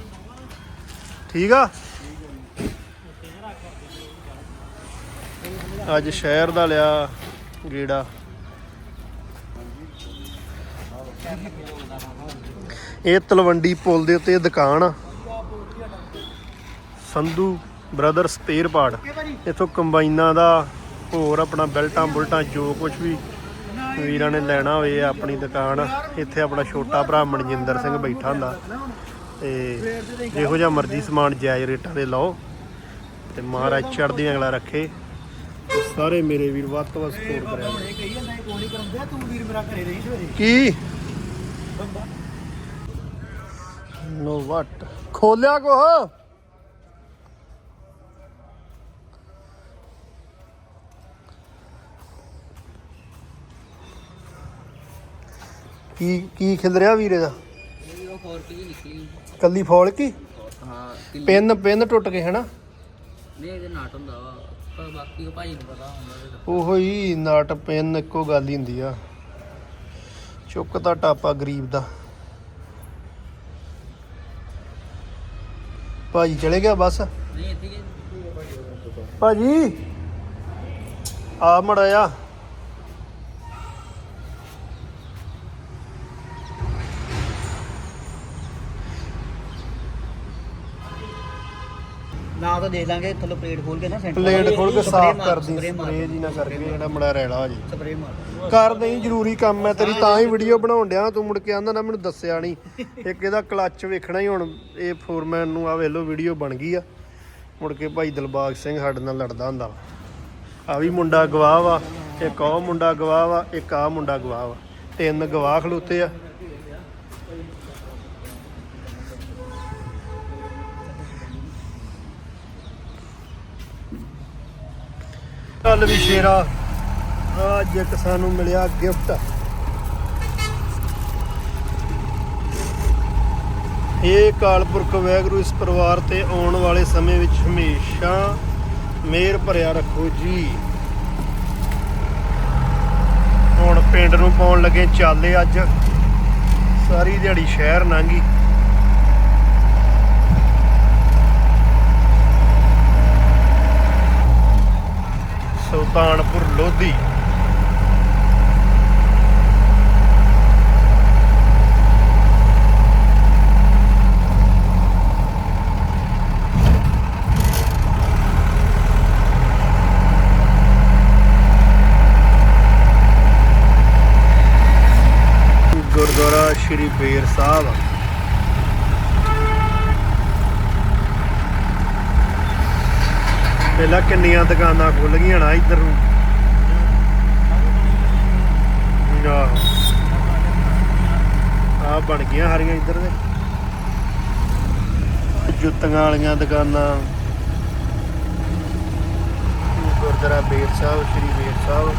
ਠੀਕ ਆ? ਅੱਜ ਸ਼ਹਿਰ ਦਾ ਲਿਆ ਗੇੜਾ। ਇਹ ਤਲਵੰਡੀ ਪੁਲ ਦੇ ਉੱਤੇ ਦੁਕਾਨ ਆ। Sandhu brother spare part. ਇੱਥੋਂ ਕੰਬਾਈਨਾਂ ਦਾ ਹੋਰ ਆਪਣਾ ਬੈਲਟਾਂ ਬੁਲਟਾਂ ਜੋ ਕੁਝ ਵੀ ਵੀਰਾਂ ਨੇ ਲੈਣਾ ਹੋਵੇ ਆਪਣੀ ਦੁਕਾਨ, ਇੱਥੇ ਆਪਣਾ ਛੋਟਾ ਭਰਾ ਮਨਜਿੰਦਰ ਸਿੰਘ ਬੈਠਾ ਹੁੰਦਾ। ਤੇ ਜਿਹੋ ਜਿਹਾ ਮਰਜ਼ੀ ਸਮਾਨ ਜਾਇਜ਼ ਰੇਟਾਂ ਦੇ ਲਓ, ਤੇ ਮਹਾਰਾਜ ਚੜ੍ਹਦੀ ਅਗਲਾ ਰੱਖੇ। ਸਾਰੇ ਮੇਰੇ ਵੀਰ ਵੱਧ ਤੋਂ ਵੱਧ ਸਪੋਰਟ ਕਰਿਆ ਕੀ? ਨੋ ਵਟ। ਖੋਲਿਆ ਕੋ ਕੀ ਕੀ ਖਿਲਰਿਆ ਵੀਰੇ ਦਾ? ਉਹ ਹੋਰ ਕੀ ਨਿਕਲੀ ਕੱਲੀ ਫੋਲ ਕੀ? ਹਾਂ ਕਿੰਨੀ ਪਿੰਨ ਪਿੰਨ ਟੁੱਟ ਗਏ ਹਨਾ? ਨਹੀਂ ਇਹਦੇ ਨਾਟ ਹੁੰਦਾ ਵਾ ਪਰ ਬਾਕੀ ਉਹ ਭਾਈ ਨੂੰ ਪਤਾ ਹੁੰਦਾ ਤੇ ਉਹੋ ਹੀ ਨਟ, ਪਿੰਨ ਇੱਕੋ ਗੱਲ ਹੀ ਹੁੰਦੀ ਆ। ਚੁੱਕ ਤਾਂ ਟਾਪਾ ਗਰੀਬ ਦਾ। ਭਾਜੀ ਚਲੇ ਗਿਆ ਬਸ? ਨਹੀਂ ਇੱਥੇ ਕਿ ਭਾਜੀ? ਆ ਮੜਾਇਆ। ਨਾ ਤਾਂ ਦੇਖ ਲਾਂਗੇ ਥੱਲੋਂ ਪਲੇਟ ਖੋਲ ਕੇ ਨਾ ਸੈਂਟਰ। ਪਲੇਟ ਖੋਲ ਕੇ ਸਾਫ਼ ਕਰਦੀ ਸਪਰੇ ਜੀ ਨਾ ਕਰਕੇ ਜਿਹੜਾ ਮੜਾ ਰੈਲਾ ਹੋ ਜੇ। ਸਪਰੇਅ ਮਾਰ। ਕਰ ਨਹੀਂ ਜ਼ਰੂਰੀ ਕੰਮ ਹੈ ਤੇਰੀ ਤਾਂ ਹੀ ਵੀਡੀਓ ਬਣਾਉਣ ਡਿਆ ਤੂੰ ਮੁੜ ਕੇ ਆਂਦਾ ਨਾ ਮੈਨੂੰ ਦੱਸਿਆ ਨਹੀਂ ਇੱਕ ਇਹਦਾ ਕਲੱਚ ਵੇਖਣਾ ਹੀ ਹੁਣ ਇਹ ਫੋਰਮੈਨ ਨੂੰ ਆ ਵੇਖ ਲਓ ਵੀਡੀਓ ਬਣ ਗਈ ਆ। ਮੁੜ ਕੇ ਭਾਈ ਦਿਲਬਾਗ ਸਿੰਘ ਸਾਡੇ ਨਾਲ ਲੜਦਾ ਹੁੰਦਾ ਆ ਵੀ ਮੁੰਡਾ ਗਵਾਹ ਵਾ ਇੱਕ ਉਹ ਮੁੰਡਾ ਗਵਾਹ ਵਾ ਇੱਕ ਆ ਮੁੰਡਾ ਗਵਾਹ ਵਾ। ਤਿੰਨ ਗਵਾਹ ਖਲੋਤੇ ਆ। ਕੱਲ ਵੀ ਸ਼ੇਰਾ ਅੱਜ ਇੱਕ ਸਾਨੂੰ ਮਿਲਿਆ ਗਿਫਟ। ਇਹ ਕਾਲਪੁਰਖ ਵੈਗਰੂ ਇਸ ਪਰਿਵਾਰ ਤੇ ਆਉਣ ਵਾਲੇ ਸਮੇਂ ਵਿੱਚ ਹਮੇਸ਼ਾ ਮਿਹਰ ਭਰਿਆ ਰੱਖੋ ਜੀ। ਹੁਣ ਪਿੰਡ ਨੂੰ ਪਾਉਣ ਲੱਗੇ ਚਾਲੇ ਅੱਜ। ਸਾਰੀ ਦਿਹਾੜੀ ਸ਼ਹਿਰ ਲੰਘੀ ਸੁਲਤਾਨਪੁਰ ਲੋਧੀ। ਗੁਰਦੁਆਰਾ ਸ਼੍ਰੀ ਬੇਰ ਸਾਹਿਬ। ਪਹਿਲਾਂ ਕਿੰਨੀਆਂ ਦੁਕਾਨਾਂ ਖੁੱਲ ਗਈਆਂ ਨਾ ਇੱਧਰ ਨੂੰ। ਆ ਬਣ ਗਈਆਂ ਹਰੀਆਂ ਇੱਧਰ ਦੇ। ਜੁੱਤੀਆਂ ਵਾਲੀਆਂ ਦੁਕਾਨਾਂ। ਗੁਰਦੁਆਰਾ ਬੇਰ ਸਾਹਿਬ, ਸ਼੍ਰੀ ਬੇਰ ਸਾਹਿਬ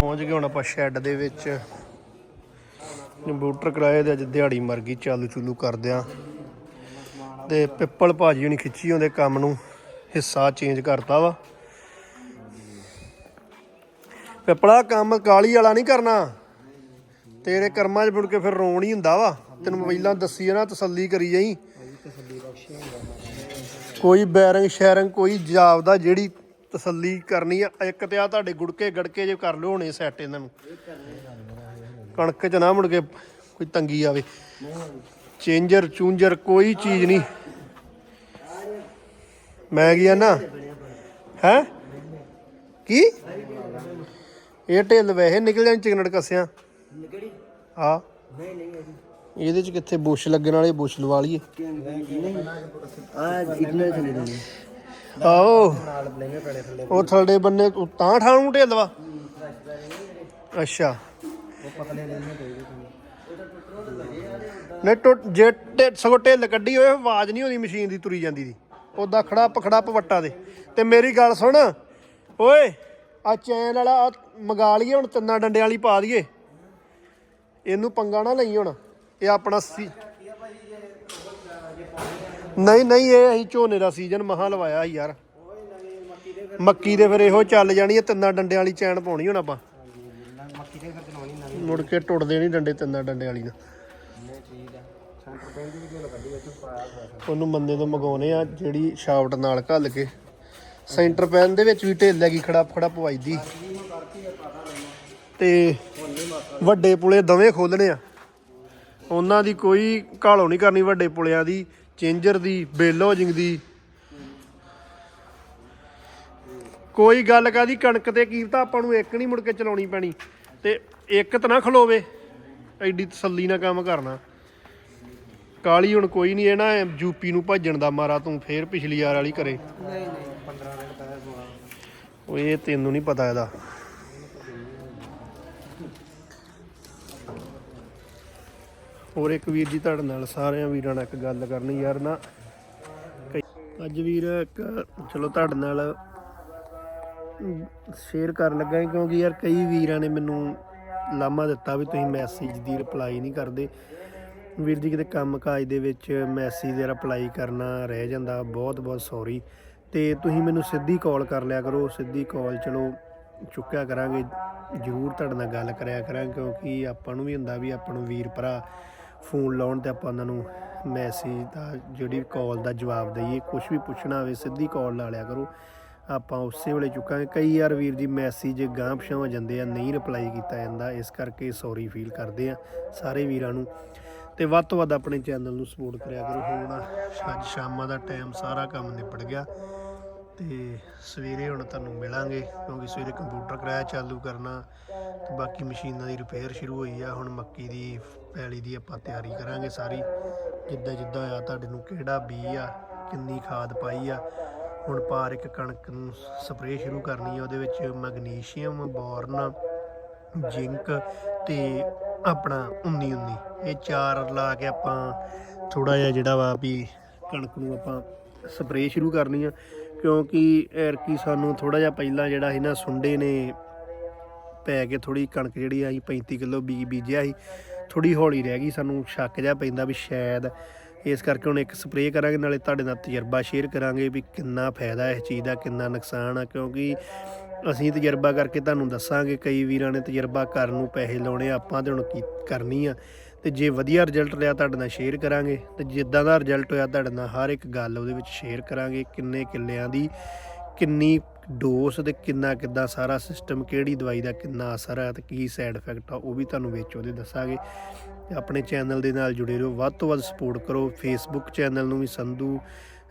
ਪਹੁੰਚ ਗਏ ਹੁਣ ਆਪਾਂ ਸ਼ੈੱਡ ਦੇ ਵਿੱਚ ਕੰਪਿਊਟਰ ਕਿਰਾਏ ਦੇ ਅੱਜ ਦਿਹਾੜੀ ਮਰ ਗਈ, ਚਾਲੂ ਚੁਲੂ ਕਰਦਿਆਂ ਤੇ ਪਿੱਪਲ ਭਾਜੀ ਹੁਣੀ ਖਿੱਚੀ ਹੁੰਦੇ ਕੰਮ ਨੂੰ, ਹਿੱਸਾ ਚੇਂਜ ਕਰਤਾ ਵਾ। ਪਿੱਪਲਾ ਕੰਮ ਕਾਲੀ ਵਾਲਾ ਨਹੀਂ ਕਰਨਾ। ਤੇਰੇ ਕਰਮਾਂ 'ਚ ਮੁੜ ਕੇ ਫਿਰ ਰੋਣ ਹੀ ਹੁੰਦਾ ਵਾ। ਤੈਨੂੰ ਪਹਿਲਾਂ ਦੱਸੀ ਨਾ, ਤਸੱਲੀ ਕਰੀ ਜਾਈ। ਕੋਈ ਬੈਰਿੰਗ ਸ਼ੈਰਿੰਗ ਕੋਈ ਜਾਪਦਾ ਜਿਹੜੀ ਤਸੱਲੀ ਕਰਨੀ ਆ। ਇੱਕ ਤੇ ਆ ਤੁਹਾਡੇ ਗੁੜਕੇ ਗੜਕੇ ਜੇ ਕਰ ਲਿਓ ਹੋਣੇ ਸੈੱਟ ਇਹਨਾਂ ਨੂੰ। ਕਣਕ 'ਚ ਨਾ ਮੁੜ ਕੇ ਕੋਈ ਤੰਗੀ ਆਵੇ। ਚੇਂਜਰ ਚੂੰਜਰ ਕੋਈ ਚੀਜ਼ ਨਹੀਂ। ਮੈਂ ਗਿਆ ਨਾ ਹੈ? ਕੀ? ਇਹ ਢਿੱਲ ਵੈਸੇ ਨਿਕਲ ਜਾਣ ਚਿਕਨੜ ਕੱਸਿਆ। ਆ ਇਹਦੇ ਚ ਕਿੱਥੇ ਬੁਸ਼ ਲੱਗਣ ਵਾਲੇ, ਬੁਸ਼ ਲਵਾ ਲਈਏ। ਆ ਇਤਨੇ ਥੱਲੇ ਦੇ ਆਓ। ਉਹ ਥਲੜੇ ਬੰਨੇ ਉਹ ਤਾਂ ਠਾਣ ਨੂੰ ਢਿੱਲ ਵਾ ਅੱਛਾ। ਨਹੀਂ ਟੁੱਟ ਜੇ ਸਗੋਂ ਢਿੱਲ ਕੱਢੀ ਹੋਏ ਆਵਾਜ਼ ਨਹੀਂ ਆਉਂਦੀ ਮਸ਼ੀਨ ਦੀ ਤੁਰੀ ਜਾਂਦੀ ਦੀ। ਉਦਾਂ ਖੜੱਪ ਖੜੱਪ ਵੱਟਾ ਦੇ। ਤੇ ਮੇਰੀ ਗੱਲ ਸੁਣ। ਓਏ ਆ ਚੈਨ ਵਾਲਾ ਮੰਗਾ ਲਈਏ ਹੁਣ ਤਿੰਨਾਂ ਡੰਡੇ ਵਾਲੀ ਪਾ ਦਈਏ। ਇਹਨੂੰ ਪੰਗਾ ਨਾ ਲਈ ਹੁਣ। ਇਹ ਆਪਣਾ ਸੀ ਨਹੀਂ ਨਹੀਂ, ਇਹ ਅਸੀਂ ਝੋਨੇ ਦਾ ਸੀਜ਼ਨ ਮਹਾ ਲਵਾਇਆ ਸੀ ਯਾਰ। ਮੱਕੀ ਦੇ ਫਿਰ ਇਹੋ ਚੱਲ ਜਾਣੀ ਹੈ ਤਿੰਨਾਂ ਡੰਡਿਆਂ ਵਾਲੀ ਚੈਨ ਪਾਉਣੀ ਹੁਣ ਆਪਾਂ। ਮੁੜ ਕੇ ਟੁੱਟਦੇ ਨਹੀਂ ਡੰਡੇ ਤਿੰਨਾਂ ਡੰਡੇ ਵਾਲੀ ਦਾ ਉਹਨੂੰ ਮੰਦੇ ਤੋਂ ਮਗਾਉਨੇ ਆ, ਜਿਹੜੀ ਸ਼ਾਫਟ ਨਾਲ ਘੱਲ ਕੇ। ਸੈਂਟਰ ਪੈਨ ਦੇ ਵਿੱਚ ਵੀ ਢਿੱਲ ਹੈਗੀ, ਖੜਾ ਖੜਾ ਪਵਾਈਦੀ ਤੇ ਵੱਡੇ ਪੁਲੇ ਦਵੇਂ ਖੋਲਣੇ ਆ। ਉਹਨਾਂ ਦੀ ਕੋਈ ਘਾਲੋ ਨਹੀਂ ਕਰਨੀ ਵੱਡੇ ਪੁਲਿਆਂ ਦੀ। ਚੇਂਜਰ ਦੀ ਬੇਲੋਜਿੰਗ ਦੀ। ਕੋਈ ਗੱਲ ਕਾਦੀ ਕਣਕ ਤੇ ਕੀਮਤਾਂ ਆਪਾਂ ਨੂੰ ਇੱਕ ਨਹੀਂ ਮੁੜ ਕੇ ਚਲਾਉਣੀ ਪੈਣੀ। ਤੇ ਇੱਕ ਤਾਂ ਨਾ ਖਲੋਵੇ ਐਡੀ ਤਸੱਲੀ ਨਾਲ ਕੰਮ ਕਰਨਾ। ਕਾਲੀ ਹੁਣ ਕੋਈ ਨਹੀਂ ਇਹ ਨਾ ਯੂਪੀ ਨੂੰ ਭੱਜਣ ਦਾ ਮਾਰਾ ਤੂੰ ਫੇਰ ਪਿਛਲੀ ਵਾਰ ਵਾਲੀ ਕਰੇ। ਨਹੀਂ ਨਹੀਂ 15 ਮਿੰਟ ਪਹਿਲਾਂ ਸਮਾਂ। ਉਹ ਇਹ ਤੈਨੂੰ ਨਹੀਂ ਪਤਾ ਇਹਦਾ। ਹੋਰ ਇੱਕ ਵੀਰ ਜੀ ਤੁਹਾਡੇ ਨਾਲ ਸਾਰਿਆਂ ਵੀਰਾਂ ਨਾਲ ਇੱਕ ਗੱਲ ਕਰਨੀ ਯਾਰ ਨਾ। ਕਈ- ਅੱਜ ਵੀਰ ਇੱਕ, ਚਲੋ ਤੁਹਾਡੇ ਨਾਲ ਸ਼ੇਅਰ ਕਰਨ ਲੱਗਾ ਕਿਉਂਕਿ ਯਾਰ ਕਈ ਵੀਰਾਂ ਨੇ ਮੈਨੂੰ ਲਾਮਾ ਦਿੱਤਾ ਵੀ ਤੁਸੀਂ ਮੈਸੇਜ ਦੀ ਰਿਪਲਾਈ ਨਹੀਂ ਕਰਦੇ। ਵੀਰ ਜੀ ਕਿਤੇ ਕੰਮ ਕਾਜ ਦੇ ਵਿੱਚ ਮੈਸੇਜ ਦੇ ਰਿਪਲਾਈ ਕਰਨਾ ਰਹਿ ਜਾਂਦਾ, ਬਹੁਤ ਬਹੁਤ ਸੌਰੀ ਤੇ ਤੁਸੀਂ ਮੈਨੂੰ ਸਿੱਧੀ ਕਾਲ ਕਰ ਲਿਆ ਕਰੋ, ਸਿੱਧੀ ਕਾਲ ਚਲੋ ਚੁੱਕਿਆ ਕਰਾਂਗੇ। ਜ਼ਰੂਰ ਤੁਹਾਡੇ ਨਾਲ ਗੱਲ ਕਰਿਆ ਕਰਾਂਗੇ, ਕਿਉਂਕਿ ਆਪਾਂ ਨੂੰ ਵੀ ਹੁੰਦਾ ਵੀ ਆਪਾਂ ਨੂੰ ਵੀਰ ਭਰਾ ਫੋਨ ਲਾਉਣ ਤੇ ਆਪਾਂ ਉਹਨਾਂ ਨੂੰ ਮੈਸੇਜ ਦਾ ਜਿਹੜੀ ਕਾਲ ਦਾ ਜਵਾਬ ਦਈਏ ਕੁਝ ਵੀ ਪੁੱਛਣਾ ਹੋਵੇ, ਸਿੱਧੀ ਕਾਲ ਲਾ ਲਿਆ ਕਰੋ। ਆਪਾਂ ਉਸੇ ਵੇਲੇ ਚੁੱਕਾਂਗੇ। ਕਈ ਵਾਰ ਵੀਰ ਜੀ ਮੈਸੇਜ ਗਾਂਹ ਪਿਛਾਂ ਹੋ ਜਾਂਦੇ ਆ, ਨਹੀਂ ਰਿਪਲਾਈ ਕੀਤਾ ਜਾਂਦਾ, ਇਸ ਕਰਕੇ ਸੌਰੀ ਫੀਲ ਕਰਦੇ ਆ ਸਾਰੇ ਵੀਰਾਂ ਨੂੰ। ਤੇ ਵੱਧ ਤੋਂ ਵੱਧ ਆਪਣੇ ਚੈਨਲ ਨੂੰ ਸਪੋਰਟ ਕਰਿਆ ਕਰੋ। ਹੁਣ ਅੱਜ ਸ਼ਾਮਾਂ ਦਾ ਟਾਈਮ ਸਾਰਾ ਕੰਮ ਨਿਪਟ ਗਿਆ। ਤੇ ਸਵੇਰੇ ਹੁਣ ਤੁਹਾਨੂੰ ਮਿਲਾਂਗੇ, ਕਿਉਂਕਿ ਸਵੇਰੇ ਕੰਪਿਊਟਰ ਕਿਰਾਇਆ ਚਾਲੂ ਕਰਨਾ, ਤੇ ਬਾਕੀ ਮਸ਼ੀਨਾਂ ਦੀ ਰਿਪੇਅਰ ਸ਼ੁਰੂ ਹੋਈ ਆ, ਹੁਣ ਮੱਕੀ ਦੀ, ਪੈਲੀ ਦੀ ਆਪਾਂ ਤਿਆਰੀ ਕਰਾਂਗੇ ਸਾਰੀ। ਜਿੱਦਾਂ ਜਿੱਦਾਂ ਆ ਤੁਹਾਡੇ ਨੂੰ ਕਿਹੜਾ ਬੀ ਆ, ਕਿੰਨੀ ਖਾਦ ਪਾਈ ਆ, ਹੁਣ ਪਾਰ ਇੱਕ ਕਣਕ ਨੂੰ ਸਪਰੇਅ ਸ਼ੁਰੂ ਕਰਨੀ ਆ, ਉਹਦੇ ਵਿੱਚ ਮੈਗਨੀਸ਼ੀਅਮ, ਬੋਰਨ, ਜਿੰਕ ਤੇ ਆਪਣਾ 19 19 ਇਹ ਚਾਰ ਲਾ ਕੇ ਆਪਾਂ ਥੋੜਾ ਜਿਹਾ ਜਿਹੜਾ ਵਾ ਵੀ ਕਣਕ ਨੂੰ ਆਪਾਂ ਸਪਰੇਅ ਸ਼ੁਰੂ ਕਰਨੀ ਆ। ਕਿਉਂਕਿ ਐਰਕੀ ਸਾਨੂੰ ਥੋੜਾ ਜਿਹਾ ਪਹਿਲਾਂ ਜਿਹੜਾ ਸੀ ਨਾ ਸੁੰਡੇ ਨੇ ਪੈ ਕੇ ਥੋੜੀ ਕਣਕ ਜਿਹੜੀ ਆਈ 35 ਕਿਲੋ ਬੀ ਬੀਜਿਆ ਸੀ ਥੋੜੀ ਹੌਲੀ ਰਹਿ ਗਈ, ਸਾਨੂੰ ਸ਼ੱਕ ਜਿਹਾ ਪੈਂਦਾ ਵੀ ਸ਼ਾਇਦ ਇਸ ਕਰਕੇ ਹੁਣ ਇੱਕ ਸਪਰੇਅ ਕਰਾਂਗੇ, ਨਾਲੇ ਤੁਹਾਡੇ ਨਾਲ ਤਜਰਬਾ ਸ਼ੇਅਰ ਕਰਾਂਗੇ ਵੀ ਕਿੰਨਾ ਫਾਇਦਾ ਇਸ ਚੀਜ਼ ਦਾ, ਕਿੰਨਾ ਨੁਕਸਾਨ ਆ, ਕਿਉਂਕਿ ਅਸੀਂ ਤਜਰਬਾ ਕਰਕੇ ਤੁਹਾਨੂੰ ਦੱਸਾਂਗੇ, ਕਈ ਵੀਰਾਂ ਨੇ ਤਜਰਬਾ ਕਰਨ ਨੂੰ ਪੈਸੇ ਲਾਉਣੇ ਆਪਾਂ ਤੇ ਹੁਣ ਕੀ ਕਰਨੀ ਆ। ਤੇ ਜੇ ਵਧੀਆ ਰਿਜ਼ਲਟ ਰਿਹਾ ਤੁਹਾਡੇ ਨਾਲ ਸ਼ੇਅਰ ਕਰਾਂਗੇ ਤੇ ਜਿੱਦਾਂ ਦਾ ਰਿਜ਼ਲਟ ਹੋਇਆ ਤੁਹਾਡੇ ਨਾਲ ਹਰ ਇੱਕ ਗੱਲ ਉਹਦੇ ਵਿੱਚ ਸ਼ੇਅਰ ਕਰਾਂਗੇ ਕਿੰਨੇ ਕਿੱਲਿਆਂ ਦੀ, ਕਿੰਨੀ ਡੋਸ ਤੇ ਕਿੰਨਾ ਕਿੱਦਾਂ ਸਾਰਾ ਸਿਸਟਮ ਕਿਹੜੀ ਦਵਾਈ ਦਾ ਕਿੰਨਾ ਅਸਰ ਹੈ ਤੇ ਕੀ ਸਾਈਡ ਇਫੈਕਟ ਆ ਉਹ ਵੀ ਤੁਹਾਨੂੰ ਵਿੱਚ ਉਹਦੇ ਦੱਸਾਂਗੇ। ਆਪਣੇ ਚੈਨਲ ਦੇ ਨਾਲ ਜੁੜੇ ਰਹੋ, ਵੱਧ ਤੋਂ ਵੱਧ ਸਪੋਰਟ ਕਰੋ ਫੇਸਬੁੱਕ ਚੈਨਲ ਨੂੰ ਵੀ ਸੰਧੂ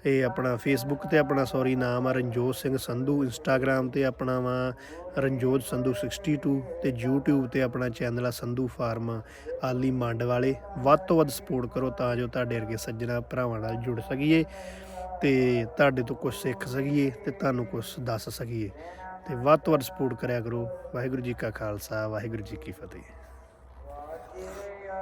ਇਹ ਆਪਣਾ ਫੇਸਬੁੱਕ ਤੇ ਆਪਣਾ ਸੌਰੀ ਨਾਮ ਆ ਰਣਜੋਤ ਸਿੰਘ ਸੰਧੂ ਇੰਸਟਾਗ੍ਰam ਤੇ ਆਪਣਾ ਵਾ ਰਣਜੋਤ ਸੰਧੂ 62 ਤੇ YouTube ਤੇ ਆਪਣਾ ਚੈਨਲ ਆ ਸੰਧੂ ਫਾਰਮ, ਆਲੀ ਮੰਡ ਵਾਲੇ। ਵੱਧ ਤੋਂ ਵੱਧ ਸਪੋਰਟ ਕਰੋ ਤਾਂ ਜੋ ਤੁਹਾਡੇ ਵਰਗੇ ਸੱਜਣਾ ਭਰਾਵਾਂ ਨਾਲ ਜੁੜ ਸਕੀਏ ਤੇ ਤੁਹਾਡੇ ਤੋਂ ਕੁਝ ਸਿੱਖ ਸਕੀਏ ਤੇ ਤੁਹਾਨੂੰ ਕੁਝ ਦੱਸ ਸਕੀਏ। ਤੇ ਵੱਧ ਤੋਂ ਵੱਧ ਸਪੋਰਟ ਕਰਿਆ ਕਰੋ। ਵਾਹਿਗੁਰੂ ਜੀ ਕਾ ਖਾਲਸਾ, ਵਾਹਿਗੁਰੂ ਜੀ ਕੀ ਫਤਿਹ।